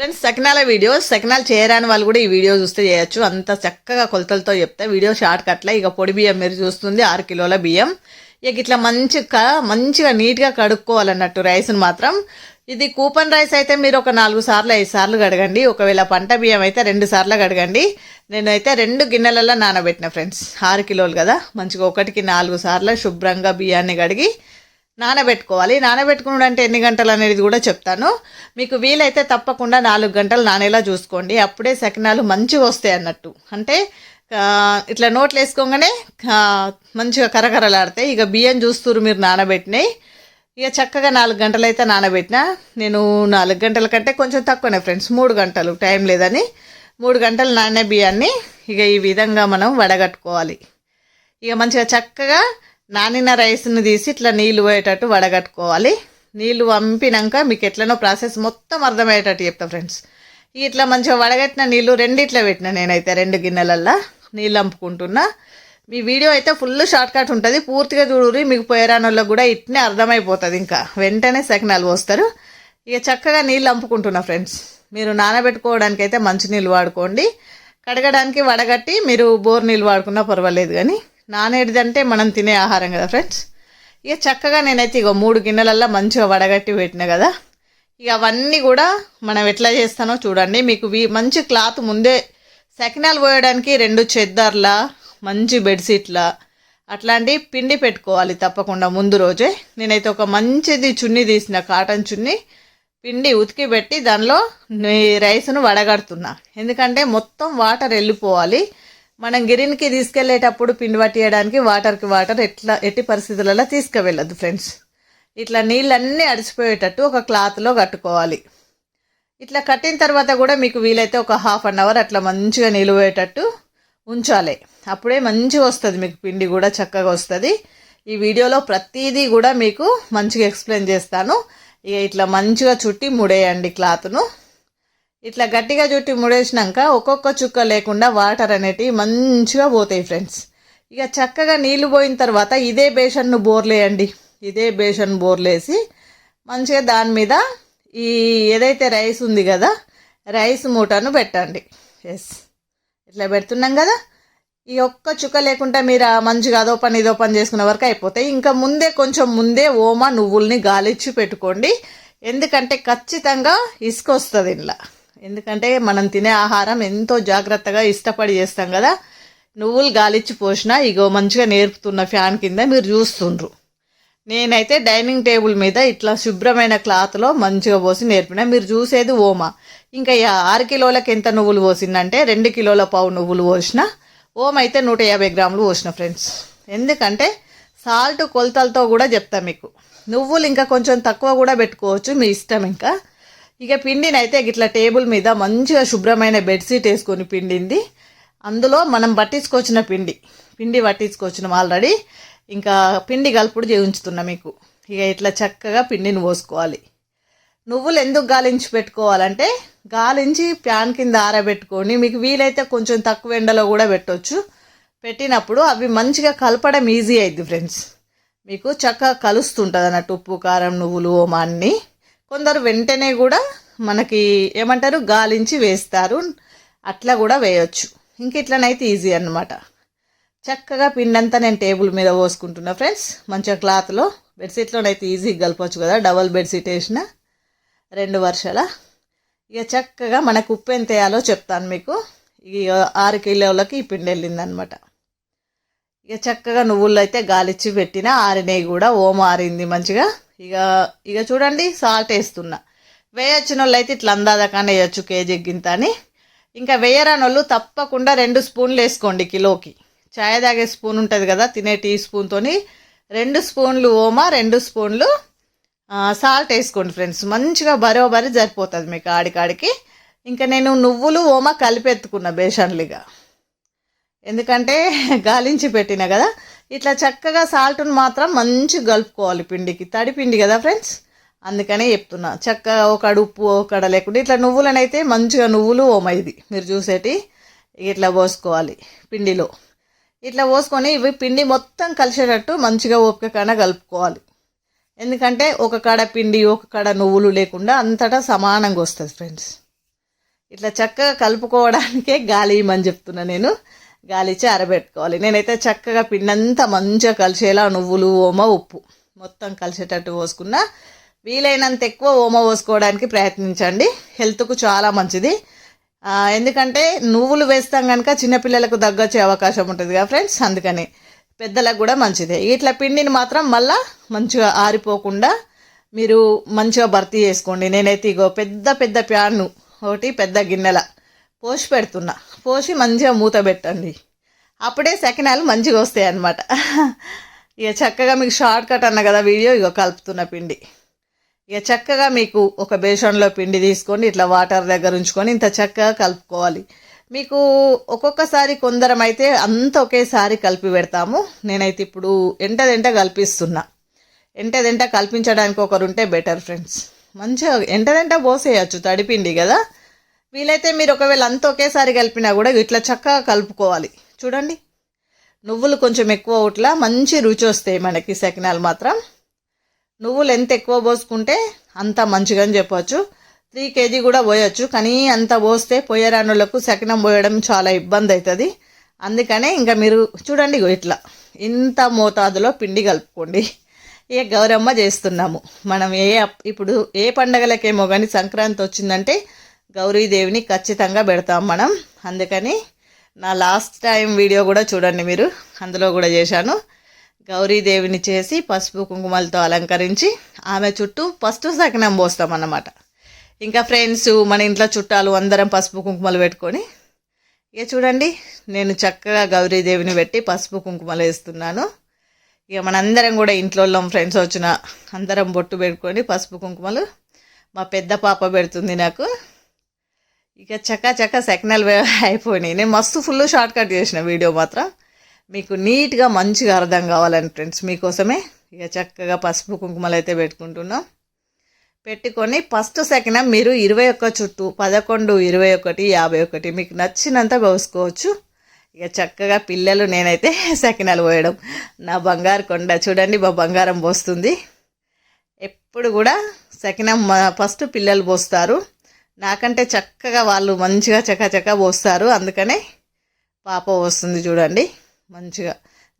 Friends సెకనాల video సకినాలు చేయరాని వాళ్ళు కూడా ఈ వీడియో చూస్తే చేయొచ్చు. అంత చక్కగా కొలతలతో చెప్తే వీడియో షార్ట్ కట్ల ఇక పొడి బియ్యం మీరు చూస్తుంది. ఆరు కిలోల బియ్యం. ఇక ఇట్లా మంచిగా మంచిగా నీట్గా కడుక్కోవాలన్నట్టు రైస్ని మాత్రం. ఇది కూపన్ రైస్ అయితే మీరు ఒక నాలుగు సార్లు ఐదు సార్లు కడగండి. ఒకవేళ పంట బియ్యం అయితే రెండు సార్లు కడగండి. నేనైతే రెండు గిన్నెలలో నానబెట్టిన ఫ్రెండ్స్ ఆరు కిలోలు కదా. మంచిగా ఒకటికి నాలుగు సార్లు శుభ్రంగా బియ్యాన్ని కడిగి నానబెట్టుకోవాలి. నానబెట్టుకున్నాడు అంటే ఎన్ని గంటలు అనేది కూడా చెప్తాను. మీకు వీలైతే తప్పకుండా నాలుగు గంటలు నానేలా చూసుకోండి. అప్పుడే సకినాలు మంచిగా వస్తాయి అన్నట్టు. అంటే ఇట్లా నోట్లు వేసుకోగానే మంచిగా కరకరలాడతాయి. ఇక బియ్యం చూస్తున్నారు మీరు నానబెట్టినాయి ఇక చక్కగా నాలుగు గంటలు అయితే నానబెట్టిన. నేను నాలుగు గంటల కంటే కొంచెం తక్కువనే ఫ్రెండ్స్. మూడు గంటలు టైం లేదని. మూడు గంటలు నానే బియ్యాన్ని ఇక ఈ విధంగా మనం వడగట్టుకోవాలి. ఇక మంచిగా చక్కగా నానిన రైస్ని తీసి ఇట్లా నీళ్ళు పోయేటట్టు వడగట్టుకోవాలి. నీళ్ళు పంపినాక మీకు ఎట్లనో ప్రాసెస్ మొత్తం అర్థమయ్యేటట్టు చెప్తా ఫ్రెండ్స్. ఇట్లా మంచిగా వడగట్టిన నీళ్ళు రెండిట్లో పెట్టిన నేనైతే రెండు గిన్నెలల్లో నీళ్ళు అంపుకుంటున్నా. మీ వీడియో అయితే ఫుల్ షార్ట్ కట్ ఉంటుంది. పూర్తిగా చూడరి మీకు పోయరానోళ్ళకి కూడా ఇట్నే అర్థమైపోతుంది ఇంకా. వెంటనే సెకనాలు పోస్తారు. ఇక చక్కగా నీళ్ళు అంపుకుంటున్నా ఫ్రెండ్స్. మీరు నానబెట్టుకోవడానికి అయితే మంచి నీళ్ళు వాడుకోండి. కడగడానికి వడగట్టి మీరు బోర్ నీళ్ళు వాడుకున్నా పర్వాలేదు కానీ. నానేటిదంటే మనం తినే ఆహారం కదా ఫ్రెండ్స్ ఇక చక్కగా నేనైతే ఇక మూడు గిన్నెలల్లో మంచిగా వడగట్టి పెట్టిన కదా. ఇక అవన్నీ కూడా మనం ఎట్లా చేస్తానో చూడండి. మీకు వీ- మంచి క్లాత్ ముందే సెకినాలు పోయడానికి రెండు చెద్దర్ల మంచి బెడ్షీట్ల అట్లాంటి పిండి పెట్టుకోవాలి తప్పకుండా ముందు రోజే. నేనైతే ఒక మంచిది చున్నీ తీసిన కాటన్ చున్నీ పిండి ఉతికి పెట్టి దానిలో రైస్ను వడగడుతున్నా. ఎందుకంటే మొత్తం వాటర్ వెళ్ళిపోవాలి. మనం గిరినికి తీసుకెళ్ళేటప్పుడు పిండి పట్టియడానికి వాటర్కి వాటర్ ఎట్లా ఎట్టి పరిస్థితులలో తీసుకువెళ్ళదు ఫ్రెండ్స్. ఇట్లా నీళ్ళన్నీ అడిచిపోయేటట్టు ఒక క్లాత్లో కట్టుకోవాలి. ఇట్లా కట్టిన తర్వాత కూడా మీకు వీలైతే ఒక హాఫ్ అన్ అవర్ అట్లా మంచిగా నిలువేటట్టు ఉంచాలి. అప్పుడే మంచిగా వస్తుంది మీకు పిండి కూడా చక్కగా వస్తుంది. ఈ వీడియోలో ప్రతిదీ కూడా మీకు మంచిగా ఎక్స్ప్లెయిన్ చేస్తాను. ఇక ఇట్లా మంచిగా చుట్టి ముడేయండి క్లాత్ను. ఇట్లా గట్టిగా చుట్టి ముడేసినాక ఒక్కొక్క చుక్క లేకుండా వాటర్ అనేటివి మంచిగా పోతాయి ఫ్రెండ్స్ ఇక చక్కగా నీళ్ళు పోయిన తర్వాత ఇదే బేషన్ను బోర్లేయండి. ఇదే బేషన్ బోర్లేసి మంచిగా దాని మీద ఈ ఏదైతే రైస్ ఉంది కదా రైస్ మూటను పెట్టండి. ఎస్ ఇట్లా పెడుతున్నాం కదా. ఈ ఒక్క చుక్క లేకుండా మీరు మంచిగా అదో పని ఇదో పని చేసుకునే వరకు అయిపోతాయి. ఇంకా ముందే కొంచెం ముందే ఓమా నువ్వుల్ని గాలిచ్చి పెట్టుకోండి. ఎందుకంటే ఖచ్చితంగా ఇసుక వస్తుంది ఇంట్లో ఎందుకంటే మనం తినే ఆహారం ఎంతో జాగ్రత్తగా ఇష్టపడి చేస్తాం కదా. నువ్వులు గాలిచ్చి పోసినా ఇగో మంచిగా నేర్పుతున్న ఫ్యాన్ కింద మీరు చూస్తుండ్రు. నేనైతే డైనింగ్ టేబుల్ మీద ఇట్లా శుభ్రమైన క్లాత్లో మంచిగా పోసి నేర్పిన. మీరు చూసేది ఓమా. ఇంకా ఆరు కిలోలకు ఎంత నువ్వులు పోసిందంటే రెండు కిలోల పావు నువ్వులు పోసిన. ఓమ అయితే నూట యాభై గ్రాములు పోసిన ఫ్రెండ్స్. ఎందుకంటే సాల్ట్ కొలతలతో కూడా చెప్తా మీకు. నువ్వులు ఇంకా కొంచెం తక్కువ కూడా పెట్టుకోవచ్చు మీ ఇష్టం ఇంకా. ఇక పిండిని అయితే ఇట్లా టేబుల్ మీద మంచిగా శుభ్రమైన బెడ్షీట్ వేసుకొని పిండింది. అందులో మనం పట్టించుకొచ్చిన పిండి పిండి పట్టించుకొచ్చినాం ఆల్రెడీ. ఇంకా పిండి కలుపుడు చేయించుతున్నా మీకు. ఇక ఇట్లా చక్కగా పిండిని పోసుకోవాలి. నువ్వులు ఎందుకు గాలించి పెట్టుకోవాలంటే గాలించి ప్యాన్ కింద ఆరబెట్టుకొని మీకు వీలైతే కొంచెం తక్కువ ఎండలో కూడా పెట్టవచ్చు పెట్టినప్పుడు అవి మంచిగా కలపడం ఈజీ అయింది ఫ్రెండ్స్ మీకు చక్కగా కలుస్తుంటుంది అన్నట్టు ఉప్పు కారం నువ్వులు ఓమా అన్నీ. కొందరు వెంటనే కూడా మనకి ఏమంటారు? గాలించి వేస్తారు. అట్లా కూడా వేయొచ్చు. ఇంక ఇట్లనైతే ఈజీ అనమాట చక్కగా పిండంతా నేను టేబుల్ మీద పోసుకుంటున్నా ఫ్రెండ్స్. మంచిగా క్లాత్లో. బెడ్షీట్లోనైతే ఈజీగా కలపచ్చు కదా. డబల్ బెడ్షీట్ వేసిన రెండు వర్షాల ఇక చక్కగా మనకు ఉప్పు ఎంత వేయాలో చెప్తాను మీకు. ఇక ఆరు కిలోలకి ఈ పిండి వెళ్ళిందనమాట ఇక చక్కగా నువ్వుల్లో అయితే గాలిచ్చి పెట్టిన ఆరినవి కూడా ఓమ ఆరింది మంచిగా. ఇక ఇక చూడండి సాల్ట్ వేస్తున్నా. వేయొచ్చిన వాళ్ళు అయితే ఇట్లా అందాదకానే వేయచ్చు కేజీ గింత అని ఇంకా వేయరాని వాళ్ళు తప్పకుండా రెండు స్పూన్లు వేసుకోండి కిలోకి. చాయ్ తాగే స్పూన్ ఉంటుంది కదా తినే టీ స్పూన్తోని రెండు స్పూన్లు ఓమా రెండు స్పూన్లు సాల్ట్ వేసుకోండి ఫ్రెండ్స్. మంచిగా బరోబరి సరిపోతుంది మీకు ఆడికాడికి ఇంకా నేను నువ్వులు ఓమా కలిపెత్తుకున్న బేషన్లుగా. ఎందుకంటే గాలించి పెట్టిన కదా ఇట్లా చక్కగా సాల్ట్ను మాత్రం మంచిగా కలుపుకోవాలి పిండికి. తడి పిండి కదా ఫ్రెండ్స్? అందుకనే చెప్తున్నా. చక్కగా ఒకడ ఉప్పు ఒకడ లేకుండా ఇట్లా నువ్వులనైతే మంచిగా నువ్వులు ఓమైది మీరు చూసేటి ఇట్లా పోసుకోవాలి పిండిలో. ఇట్లా పోసుకొని ఇవి పిండి మొత్తం కలిసేటట్టు మంచిగా ఓపిక కన్నా కలుపుకోవాలి. ఎందుకంటే ఒక కాడ పిండి ఒక కాడ నువ్వులు లేకుండా అంతటా సమానంగా వస్తుంది ఫ్రెండ్స్. ఇట్లా చక్కగా కలుపుకోవడానికే గాలి ఇమ్మని చెప్తున్నా నేను. గాలిచి ఆరబెట్టుకోవాలి నేనైతే చక్కగా పిండంతా మంచిగా కలిసేలా నువ్వులు ఓమ ఉప్పు మొత్తం కలిసేటట్టు పోసుకున్నా. వీలైనంత ఎక్కువ ఓమ పోసుకోవడానికి ప్రయత్నించండి. హెల్త్కు చాలా మంచిది. ఎందుకంటే నువ్వులు వేస్తాం కనుక చిన్నపిల్లలకు దగ్గొచ్చే అవకాశం ఉంటుంది కదా ఫ్రెండ్స్? అందుకని పెద్దలకు కూడా మంచిదే. ఇట్లా పిండిని మాత్రం మళ్ళా మంచిగా ఆరిపోకుండా మీరు మంచిగా భర్తీ చేసుకోండి. నేనైతే ఇగో పెద్ద పెద్ద ప్యాన్ను ఒకటి పెద్ద గిన్నెల పోసి పెడుతున్నా. పోసి మంచిగా మూత పెట్టండి. అప్పుడే సెకనాలు మంచిగా వస్తాయి అన్నమాట. ఇక చక్కగా మీకు షార్ట్ కట్ అన్న కదా వీడియో ఇక కలుపుతున్న పిండి. ఇక చక్కగా మీకు ఒక బేసన్లో పిండి తీసుకొని ఇట్లా వాటర్ దగ్గర ఉంచుకొని ఇంత చక్కగా కలుపుకోవాలి. మీకు ఒక్కొక్కసారి కొందరం అయితే అంత ఒకేసారి కలిపి పెడతాము. నేనైతే ఇప్పుడు ఎంటదెంట కల్పిస్తున్నా. ఎంటదెంట కల్పించడానికి ఒకరు ఉంటే బెటర్ ఫ్రెండ్స్. మంచిగా ఎంటదెంట పోసేయచ్చు తడిపిండి కదా. వీలైతే మీరు ఒకవేళ అంత ఒకేసారి కలిపినా కూడా ఇట్లా చక్కగా కలుపుకోవాలి. చూడండి. నువ్వులు కొంచెం ఎక్కువ ఒకట్లా మంచి రుచి వస్తాయి మనకి సకినాలు మాత్రం. నువ్వులు ఎంత ఎక్కువ పోసుకుంటే అంత మంచిగా అని చెప్పవచ్చు త్రీ కేజీ కూడా పోయొచ్చు కానీ అంత పోస్తే పోయరానులకు సకినం పోయడం చాలా ఇబ్బంది అవుతుంది. అందుకనే ఇంకా మీరు చూడండి ఇగో ఇట్లా. ఇంత మోతాదులో పిండి కలుపుకోండి. ఇక గౌరమ్మ చేస్తున్నాము. మనం ఏ ఇప్పుడు ఏ పండగలకేమో కానీ సంక్రాంతి వచ్చిందంటే గౌరీదేవిని ఖచ్చితంగా పెడతాం మనం. అందుకని నా లాస్ట్ టైం వీడియో కూడా చూడండి మీరు. అందులో కూడా చేశాను. గౌరీదేవిని చేసి పసుపు కుంకుమలతో అలంకరించి ఆమె చుట్టూ ఫస్ట్ సకినం పోస్తాం అన్నమాట. ఇంకా ఫ్రెండ్స్ మన ఇంట్లో చుట్టాలు అందరం పసుపు కుంకుమలు పెట్టుకొని ఇక చూడండి నేను చక్కగా గౌరీదేవిని పెట్టి పసుపు కుంకుమలు వేస్తున్నాను. ఇక మనందరం కూడా ఇంట్లో ఫ్రెండ్స్ వచ్చిన అందరం బొట్టు పెట్టుకొని పసుపు కుంకుమలు. మా పెద్ద పాప పెడుతుంది నాకు. ఇక చక్క చక్క సెకండ్ అయిపోయినాయి. నేను మస్తు ఫుల్ షార్ట్ కట్ చేసిన వీడియో మాత్రం. మీకు నీట్గా మంచిగా అర్థం కావాలని ఫ్రెండ్స్ మీకోసమే ఇక చక్కగా పసుపు కుంకుమలు అయితే పెట్టుకుంటున్నాం. పెట్టుకొని ఫస్ట్ సెకండ్ మీరు ఇరవై ఒక్క చుట్టూ పదకొండు ఇరవై ఒకటి యాభై ఒకటి మీకు నచ్చినంత పోసుకోవచ్చు. ఇక చక్కగా పిల్లలు నేనైతే సెకనాలు పోయడం. నా బంగారు కొండ చూడండి మా బంగారం పోస్తుంది. ఎప్పుడు కూడా సెకనం ఫస్ట్ పిల్లలు పోస్తారు. నాకంటే చక్కగా వాళ్ళు మంచిగా చకచక పోస్తారు. అందుకనే పాప వస్తుంది చూడండి. మంచిగా.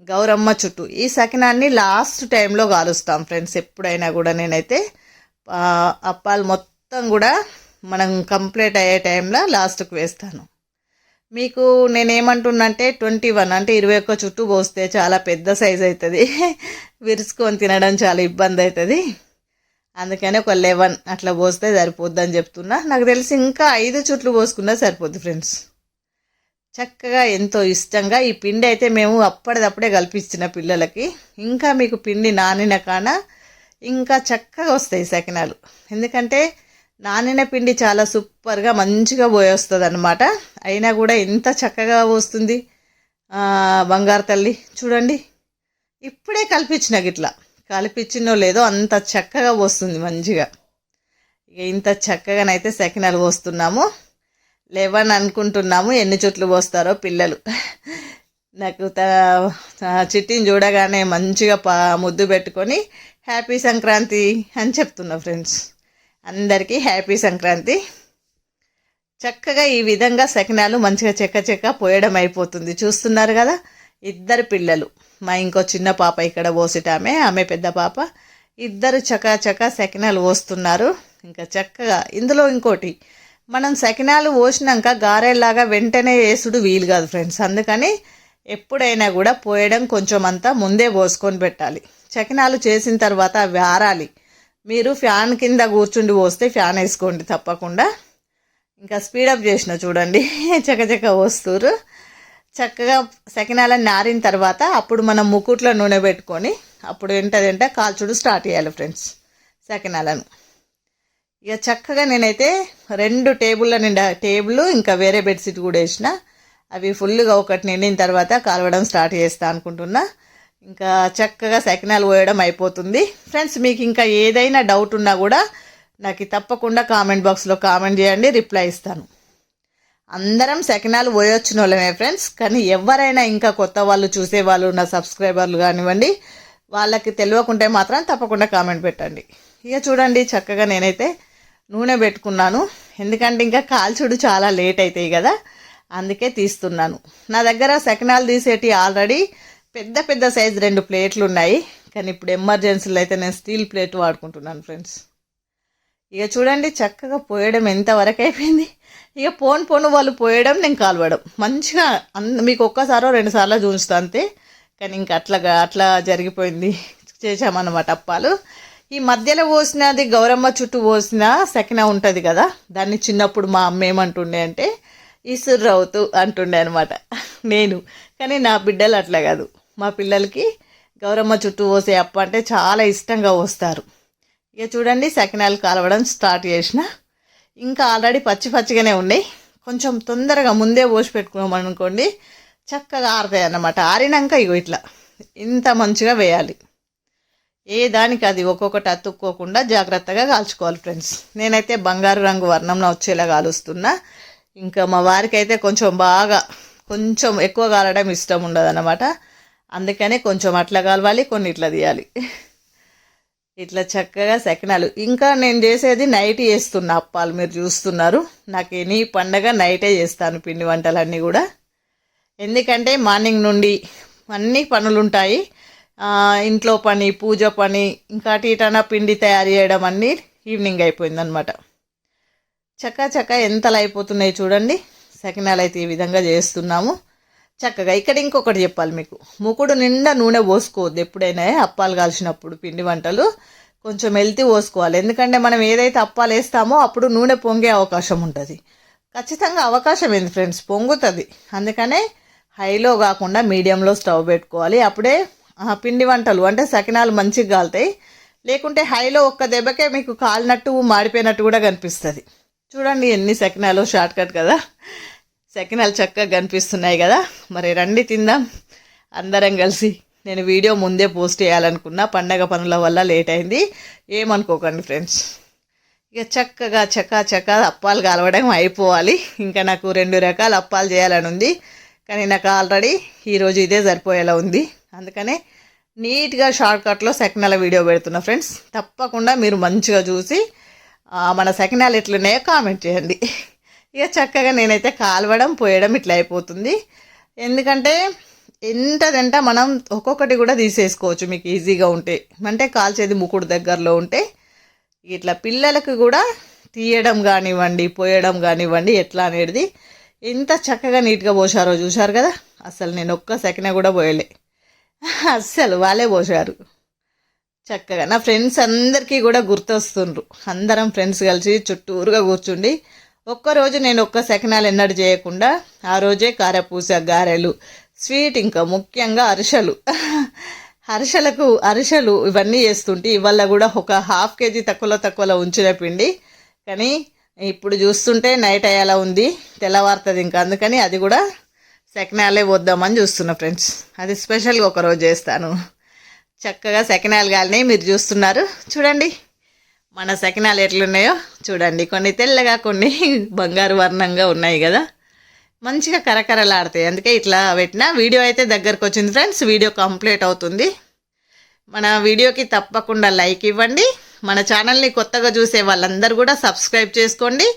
గౌరమ్మ చుట్టూ. ఈ సకినాన్ని లాస్ట్ టైంలో కాలుస్తాం ఫ్రెండ్స్. ఎప్పుడైనా కూడా నేనైతే అప్పాలు మొత్తం కూడా మనం కంప్లీట్ అయ్యే టైంలో లాస్ట్కి వేస్తాను. మీకు నేనేమంటున్నంటే ట్వంటీ వన్ అంటే ఇరవై ఒక్క చుట్టూ పోస్తే చాలా పెద్ద సైజ్ అవుతుంది. విరుచుకొని తినడం చాలా ఇబ్బంది అవుతుంది. అందుకని ఒక లెవెన్ అట్లా పోస్తే సరిపోద్ది అని చెప్తున్నా. నాకు తెలిసి ఇంకా ఐదు చుట్లు పోసుకున్నా సరిపోద్ది ఫ్రెండ్స్. చక్కగా ఎంతో ఇష్టంగా ఈ పిండి అయితే మేము అప్పటిదప్పుడే కల్పించిన పిల్లలకి. ఇంకా మీకు పిండి నానిన కాన ఇంకా చక్కగా వస్తాయి సకినాలు. ఎందుకంటే నానిన పిండి చాలా సూపర్గా మంచిగా పోయొస్తుంది అనమాట అయినా కూడా ఎంత చక్కగా వస్తుంది బంగారు తల్లి చూడండి. ఇప్పుడే కల్పించిన గిట్లా. కల్పించినో లేదో అంత చక్కగా వస్తుంది మంచిగా. ఇక ఇంత చక్కగానైతే సకినాలు పోస్తున్నాము. లెవెన్ అనుకుంటున్నాము ఎన్ని చుట్లు పోస్తారో పిల్లలు. నాకు త చిట్టిని చూడగానే మంచిగా పా ముద్దు పెట్టుకొని హ్యాపీ సంక్రాంతి అని చెప్తున్నా ఫ్రెండ్స్. అందరికీ హ్యాపీ సంక్రాంతి. చక్కగా ఈ విధంగా సకినాలు మంచిగా చెక్క చెక్క పోయడం అయిపోతుంది. చూస్తున్నారు కదా? ఇద్దరు పిల్లలు. మా ఇంకో చిన్న పాప ఇక్కడ పోసిటామే ఆమె పెద్ద పాప. ఇద్దరు చకాచకా చకా సకినాలు పోస్తున్నారు ఇంకా చక్కగా ఇందులో ఇంకోటి మనం సకినాలు పోసినాక గారెల్లాగా వెంటనే వేసుడు వీలు కాదు ఫ్రెండ్స్. అందుకని ఎప్పుడైనా కూడా పోయడం కొంచెం అంతా ముందే పోసుకొని పెట్టాలి. చకినాలు చేసిన తర్వాత అవి ఆరాలి. మీరు ఫ్యాన్ కింద కూర్చుండి పోస్తే ఫ్యాన్ వేసుకోండి తప్పకుండా. ఇంకా స్పీడప్ చేసిన చూడండి. చకచక వస్తురు చక్కగా సకినాలను నారిన తర్వాత అప్పుడు మనం ముకుట్లో నూనె పెట్టుకొని అప్పుడు ఏంటంటే కాల్చుడు స్టార్ట్ చేయాలి ఫ్రెండ్స్ సకినాలను. ఇక చక్కగా నేనైతే రెండు టేబుల్ల నిండా టేబుల్ ఇంకా వేరే బెడ్షీట్ కూడా వేసిన. అవి ఫుల్గా ఒకటి నిండిన తర్వాత కాలవడం స్టార్ట్ చేస్తా అనుకుంటున్నా. ఇంకా చక్కగా సకినాలు పోయడం అయిపోతుంది. ఫ్రెండ్స్ మీకు ఇంకా ఏదైనా డౌట్ ఉన్నా కూడా నాకు తప్పకుండా కామెంట్ బాక్స్లో కామెంట్ చేయండి రిప్లై ఇస్తాను. అందరం సకినాలు పోయొచ్చిన వాళ్ళమే ఫ్రెండ్స్ కానీ ఎవరైనా ఇంకా కొత్త వాళ్ళు చూసేవాళ్ళు నా సబ్స్క్రైబర్లు కానివ్వండి వాళ్ళకి తెలియకుంటే మాత్రం తప్పకుండా కామెంట్ పెట్టండి. ఇక చూడండి చక్కగా నేనైతే నూనె పెట్టుకున్నాను. ఎందుకంటే ఇంకా కాల్చుడు చాలా లేట్ అవుతాయి కదా అందుకే తీస్తున్నాను. నా దగ్గర సకినాలు తీసేటి ఆల్రెడీ పెద్ద పెద్ద సైజు రెండు ప్లేట్లు ఉన్నాయి. కానీ ఇప్పుడు ఎమర్జెన్సీలో అయితే నేను స్టీల్ ప్లేట్ వాడుకుంటున్నాను ఫ్రెండ్స్ ఇక చూడండి చక్కగా పోయడం ఎంతవరకు అయిపోయింది? ఇక పోను పోను వాళ్ళు పోయడం నేను కాలవడం. మంచిగా అంద మీకు ఒక్కసారో రెండు సార్లు అంతే. కానీ ఇంకా అట్లాగా అట్లా జరిగిపోయింది. చేసామన్నమాట అప్పాలు. ఈ మధ్యలో పోసినది గౌరమ్మ చుట్టూ పోసిన సకిన ఉంటుంది కదా దాన్ని చిన్నప్పుడు మా అమ్మ ఏమంటుండే అంటే ఇసుర్రవుతూ అంటుండే అనమాట నేను. కానీ నా బిడ్డలు అట్లా కాదు. మా పిల్లలకి గౌరమ్మ చుట్టూ పోసే అప్ప అంటే చాలా ఇష్టంగా వస్తారు ఇక చూడండి సకినాలు కాలవడం స్టార్ట్ చేసిన ఇంకా ఆల్రెడీ పచ్చి పచ్చిగానే ఉన్నాయి. కొంచెం తొందరగా ముందే పోసి పెట్టుకున్నాం అనుకోండి చక్కగా ఆరుతాయి అన్నమాట. ఆరినాక ఇగో ఇట్లా ఇంత మంచిగా వేయాలి. ఏ దానికి అది ఒక్కొక్కటి అతుక్కోకుండా జాగ్రత్తగా కాల్చుకోవాలి ఫ్రెండ్స్. నేనైతే బంగారు రంగు వర్ణంలో వచ్చేలా కాలుస్తున్నా. ఇంకా మా వారికి అయితే కొంచెం బాగా కొంచెం ఎక్కువ కాలడం ఇష్టం ఉండదు అందుకనే కొంచెం అట్లా కాలవాలి కొన్ని ఇట్లా తీయాలి. ఇట్లా చక్కగా సకినాలు. ఇంకా నేను చేసేది నైట్ చేస్తున్నా. అప్పాలు మీరు చూస్తున్నారు. నాకు ఎనీ పండగ నైటే చేస్తాను పిండి వంటలన్నీ కూడా. ఎందుకంటే మార్నింగ్ నుండి అన్ని పనులుంటాయి. ఇంట్లో పని పూజ పని ఇంకా టీటనా పిండి తయారు చేయడం అన్నీ ఈవినింగ్ అయిపోయిందనమాట చక్క చక్క ఎంతలు అయిపోతున్నాయి చూడండి. సకినాలు అయితే ఈ విధంగా చేస్తున్నాము. చక్కగా ఇక్కడ ఇంకొకటి చెప్పాలి మీకు. ముకుడు నిండా నూనె పోసుకోవద్దు ఎప్పుడైనా అప్పాలు కాల్చినప్పుడు పిండి వంటలు కొంచెం వెళ్తి పోసుకోవాలి. ఎందుకంటే మనం ఏదైతే అప్పాలు వేస్తామో అప్పుడు నూనె పొంగే అవకాశం ఉంటుంది. ఖచ్చితంగా అవకాశం ఏంది ఫ్రెండ్స్? పొంగుతుంది. అందుకనే హైలో కాకుండా మీడియంలో స్టవ్ పెట్టుకోవాలి. అప్పుడే పిండి వంటలు అంటే సకినాలు మంచిగా కాలుతాయి. లేకుంటే హైలో ఒక్క దెబ్బకే మీకు కాలినట్టు మాడిపోయినట్టు కూడా కనిపిస్తుంది. చూడండి ఎన్ని సకినాలు షార్ట్ కట్ కదా. సెకనాలు చక్కగా కనిపిస్తున్నాయి కదా. మరి రండి తిందాం. అందరం కలిసి నేను వీడియో ముందే పోస్ట్ చేయాలనుకున్నా పండగ పనుల వల్ల లేట్ అయింది. ఏమనుకోకండి ఫ్రెండ్స్. ఇక చక్కగా చక్కా చక్క అప్పాలు కలవడం అయిపోవాలి. ఇంకా నాకు రెండు రకాల అప్పాలు చేయాలని ఉంది. కానీ నాకు ఆల్రెడీ ఈరోజు ఇదే సరిపోయేలా ఉంది. అందుకనే నీట్గా షార్ట్కట్లో సెకనాల వీడియో పెడుతున్నా ఫ్రెండ్స్. తప్పకుండా మీరు మంచిగా చూసి మన సెకనాలు ఎట్లున్నాయో కామెంట్ చేయండి. ఇక చక్కగా నేనైతే కాలవడం పోయడం ఇట్లా అయిపోతుంది. ఎందుకంటే ఎంతదంట మనం ఒక్కొక్కటి కూడా తీసేసుకోవచ్చు మీకు ఈజీగా ఉంటే. అంటే కాల్చేది ముకుడు దగ్గరలో ఉంటే ఇట్లా పిల్లలకు కూడా తీయడం కానివ్వండి పోయడం కానివ్వండి ఎట్లా అనేది ఎంత చక్కగా నీట్గా పోసారో చూశారు కదా? అసలు నేను ఒక్క సెకండ్ కూడా పోయలే. అస్సలు వాళ్ళే పోసారు చక్కగా నా ఫ్రెండ్స్ అందరికీ కూడా గుర్తొస్తుండ్రు. అందరం ఫ్రెండ్స్ కలిసి చుట్టూరుగా కూర్చుండి ఒక్కరోజు నేను ఒక్క సెకనాలు ఎన్నడూ చేయకుండా ఆ రోజే కారపూస గారెలు స్వీట్ ఇంకా ముఖ్యంగా అరిసెలు. అరిసెలకు అరిసెలు ఇవన్నీ చేస్తుంటే ఇవాళ కూడా ఒక హాఫ్ కేజీ తక్కువలో తక్కువలో ఉంచిన పిండి. కానీ ఇప్పుడు చూస్తుంటే నైట్ అయ్యేలా ఉంది తెల్లవారుతుంది ఇంకా. అందుకని అది కూడా సెకనాలే వద్దామని చూస్తున్నా ఫ్రెండ్స్. అది స్పెషల్గా ఒకరోజు చేస్తాను. చక్కగా సెకనాలు కానీ మీరు చూస్తున్నారు. చూడండి. మన సకినాలు ఎట్లున్నాయో చూడండి. కొన్ని తెల్లగా కొన్ని బంగారు వర్ణంగా ఉన్నాయి కదా. మంచిగా కరకరలాడతాయి. అందుకే ఇట్లా పెట్టిన. వీడియో అయితే దగ్గరకు వచ్చింది ఫ్రెండ్స్. వీడియో కంప్లీట్ అవుతుంది. మన వీడియోకి తప్పకుండా లైక్ ఇవ్వండి. మన ఛానల్ని కొత్తగా చూసే వాళ్ళందరూ కూడా సబ్స్క్రైబ్ చేసుకోండి.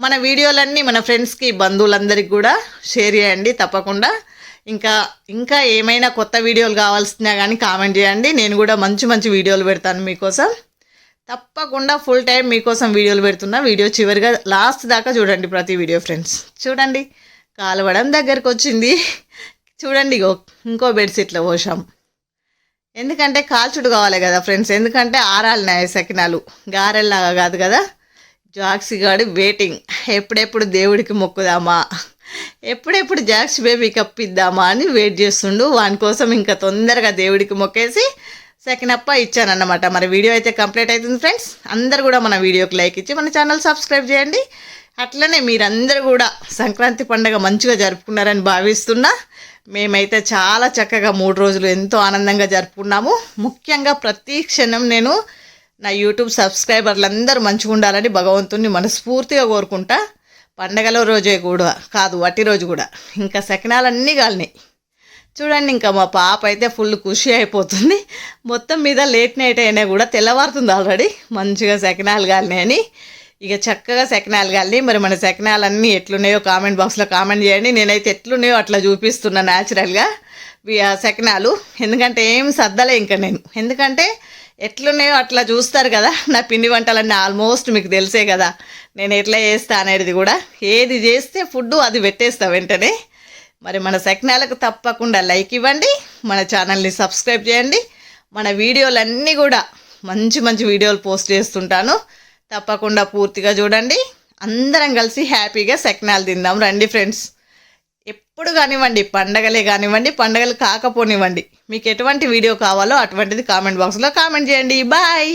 మన వీడియోలన్నీ మన ఫ్రెండ్స్కి బంధువులందరికీ కూడా షేర్ చేయండి తప్పకుండా. ఇంకా ఇంకా ఏమైనా కొత్త వీడియోలు కావాల్సినా కానీ కామెంట్ చేయండి. నేను కూడా మంచి మంచి వీడియోలు పెడతాను మీకోసం. తప్పకుండా ఫుల్ టైం మీకోసం వీడియోలు పెడుతున్నా. వీడియో చివరిగా లాస్ట్ దాకా చూడండి ప్రతి వీడియో ఫ్రెండ్స్ చూడండి కాలవడం దగ్గరకు వచ్చింది చూడండి ఇంకో బెడ్షీట్లో పోసాం ఎందుకంటే కాల్చుడు కావాలి కదా ఫ్రెండ్స్ ఎందుకంటే ఆరాలినాయి సకినాలు. గారెల్లాగా కాదు కదా. జాక్సీ గాడు వెయిటింగ్ ఎప్పుడెప్పుడు దేవుడికి మొక్కుదామా? ఎప్పుడెప్పుడు జాక్స్ బేబీ కప్పిద్దామా అని వెయిట్ చేస్తుండు. వాని కోసం ఇంకా తొందరగా దేవుడికి మొక్కేసి సెకండ్ అప్ప ఇచ్చానన్నమాట. మరి వీడియో అయితే కంప్లీట్ అవుతుంది ఫ్రెండ్స్. అందరు కూడా మన వీడియోకి లైక్ ఇచ్చి మన ఛానల్ సబ్స్క్రైబ్ చేయండి. అట్లనే మీరందరూ కూడా సంక్రాంతి పండుగ మంచిగా జరుపుకున్నారని భావిస్తున్నా. మేమైతే చాలా చక్కగా మూడు రోజులు ఎంతో ఆనందంగా జరుపుకున్నాము. ముఖ్యంగా ప్రతి క్షణం నేను నా యూట్యూబ్ సబ్స్క్రైబర్లు అందరూ మంచిగా ఉండాలని భగవంతుని మనస్ఫూర్తిగా కోరుకుంటా. పండగల రోజే కూడా కాదు వట్టి రోజు కూడా. ఇంకా శకనాలన్నీ కాలినాయి. చూడండి ఇంకా మా పాప అయితే ఫుల్ ఖుషి అయిపోతుంది. మొత్తం మీద లేట్ నైట్ అయినా కూడా తెల్లవారుతుంది ఆల్రెడీ. మంచిగా శకనాలు అని. ఇక చక్కగా సెకనాలు కానీ మరి మన శకనాలన్నీ ఎట్లున్నాయో కామెంట్ బాక్స్లో కామెంట్ చేయండి. నేనైతే ఎట్లున్నాయో అట్లా చూపిస్తున్నా న్యాచురల్గా. సెకనాలు ఎందుకంటే ఏం సర్దలే ఇంకా నేను. ఎందుకంటే ఎట్లున్నాయో అట్లా చూస్తారు కదా. నా పిండి వంటలన్నీ ఆల్మోస్ట్ మీకు తెలిసే కదా. నేను ఎట్లా చేస్తా అనేది కూడా. ఏది చేస్తే ఫుడ్ అది పెట్టేస్తా వెంటనే. మరి మన శకనాలకు తప్పకుండా లైక్ ఇవ్వండి మన ఛానల్ని సబ్స్క్రైబ్ చేయండి. మన వీడియోలన్నీ కూడా మంచి మంచి వీడియోలు పోస్ట్ చేస్తుంటాను. తప్పకుండా పూర్తిగా చూడండి. అందరం కలిసి హ్యాపీగా సెక్నాలు తిందాం. రండి ఫ్రెండ్స్. ఎప్పుడు కానివ్వండి పండగలే కానివ్వండి పండగలు కాకపోనివ్వండి మీకు ఎటువంటి వీడియో కావాలో అటువంటిది కామెంట్ బాక్స్లో కామెంట్ చేయండి. బాయ్!